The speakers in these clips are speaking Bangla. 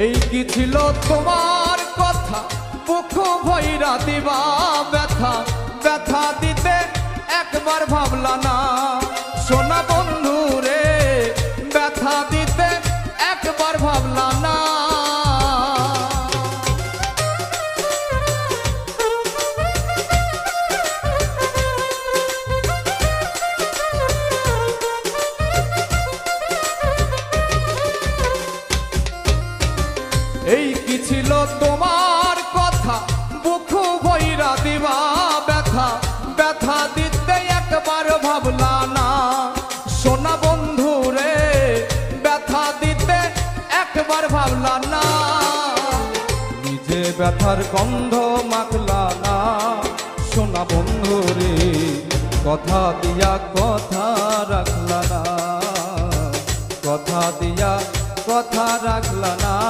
কি ছিল তোমার কথা? মুখ ভৈরা দিবা ব্যথা। ব্যথা দিতে একবার ভাবলা না। ছিল তোমার কথা। বুক ভৈরা দিবা ব্যথা। ব্যথা দিতে একবার ভাবলা না। সোনা বন্ধু রে, ব্যথা দিতে একবার ভাবলা না। নিজে ব্যথার গন্ধ মাখলা না। সোনা বন্ধু রে, কথা দিয়া কথা রাখলা না। কথা দিয়া কথা রাখলা না।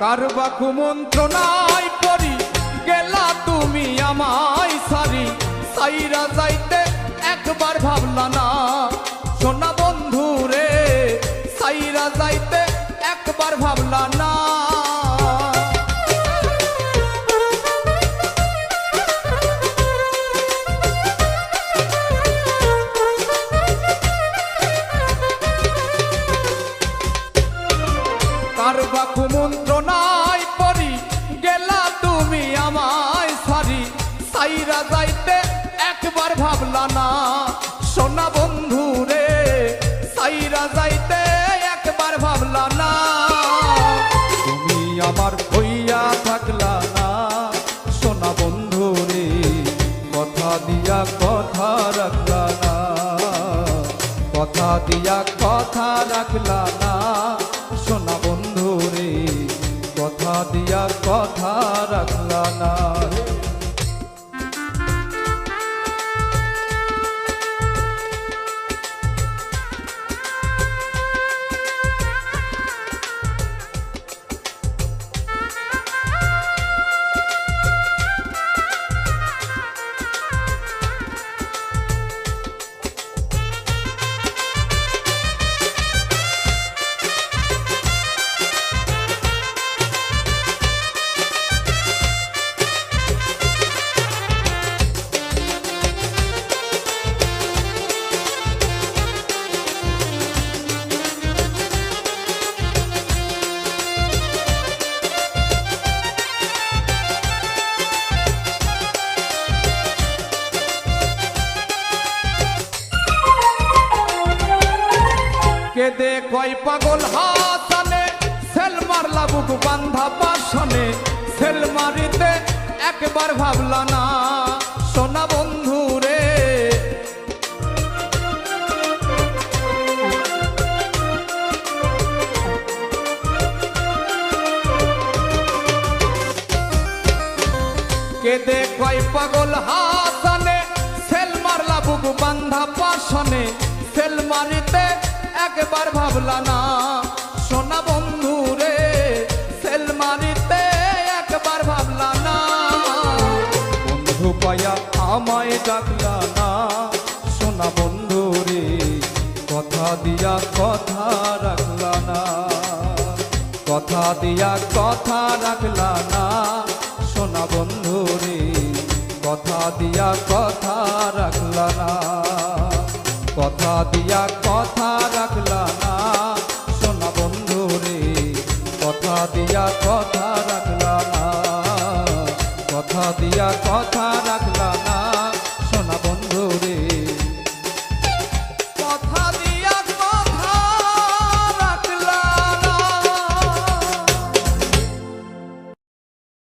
কারবা কুমন্ত্রণায় পড়ি গেলা তুমি আমায় সারি। সাইরা যাইতে একবার ভাবলা না যাইতে একবার ভাবলা না। তুমি আমার হইয়া থাকলা না। সোনা বন্ধু রে, কথা দিয়া কথা রাখলা না। কথা দিয়া কথা রাখলা না। সোনা বন্ধু রে, কথা দিয়া কথা রাখলা না। কেদে কয় পাগল হাসানে সেল মারলা বান্ধা পাশনে সেল মারিতে একবার ভাবলা না, সোনা বন্ধু রে। কেদে কয় পাগল হাসানে সেল মারলা বান্ধা পাশনে সেল মারিতে একবার ভাবলা না, সোনা বন্ধু রে সেল মারিতে একবার ভাবলা না। বন্ধু পায়া আমায় ডাকলা না, সোনা বন্ধু রে, কথা দিয়া কথা রাখলা না। কথা দিয়া কথা রাখলা না, সোনা বন্ধু রে, কথা দিয়া কথা রাখলা না। কথা দিয়া কথা রাখলা দিয়া কথা রাখলা না। কথা দিয়া কথা